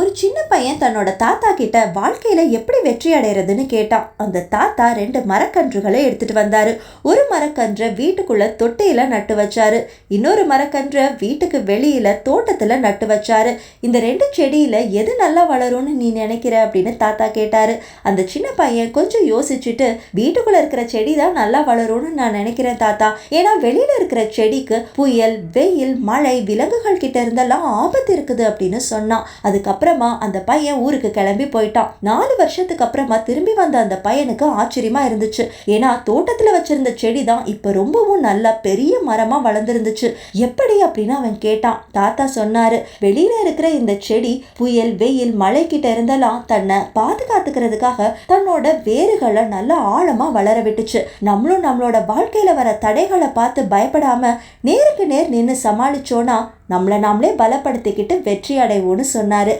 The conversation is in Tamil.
ஒரு சின்ன பையன் தன்னோட தாத்தா கிட்ட வாழ்க்கையில எப்படி வெற்றி அடைறதுன்னு கேட்டான். அந்த தாத்தா ரெண்டு மரக்கன்றுகளை எடுத்துட்டு வந்தாரு. ஒரு மரக்கன்றை வீட்டுக்குள்ள தொட்டியில நட்டு வச்சாரு. இன்னொரு மரக்கன்றை வீட்டுக்கு வெளியில தோட்டத்துல நட்டு வச்சாரு. இந்த ரெண்டு செடியில எது நல்லா வளரும்னு நீ நினைக்கிற அப்படின்னு தாத்தா கேட்டாரு. அந்த சின்ன பையன் கொஞ்சம் யோசிச்சுட்டு வீட்டுக்குள்ள இருக்கிற செடி தான் நல்லா வளரும்னு நான் நினைக்கிறேன் தாத்தா. ஏன்னா வெளியில இருக்கிற செடிக்கு புயல் வெயில் மழை விலங்குகள் கிட்ட இருந்தெல்லாம் ஆபத்து இருக்குது அப்படின்னு சொன்னான். அதுக்கப்புறம் அப்புறமா அந்த பையன் ஊருக்கு கிளம்பி போயிட்டான். நாலு வருஷத்துக்கு அப்புறமா திரும்பி வந்த அந்த பையனுக்கு ஆச்சரியமா இருந்துச்சு. ஏன்னா தோட்டத்துல வச்சிருந்த செடி தான் இப்ப ரொம்பவும் நல்லா பெரிய மரமா வளர்ந்துருந்துச்சு. எப்படி அப்படின்னு அவன் கேட்டான். தாத்தா சொன்னாரு வெளியில இருக்கிற இந்த செடி புயல் வெயில் மழை கிட்ட இருந்தெல்லாம் தன்னை பாதுகாத்துக்கிறதுக்காக தன்னோட வேர்களை நல்லா ஆழமா வளர விட்டுச்சு. நம்மளும் நம்மளோட வாழ்க்கையில வர தடைகளை பார்த்து பயப்படாம நேருக்கு நேர் நின்று சமாளிச்சோன்னா நம்மளை நாமளே பலப்படுத்திக்கிட்டு வெற்றி அடைவோன்னு சொன்னாரு.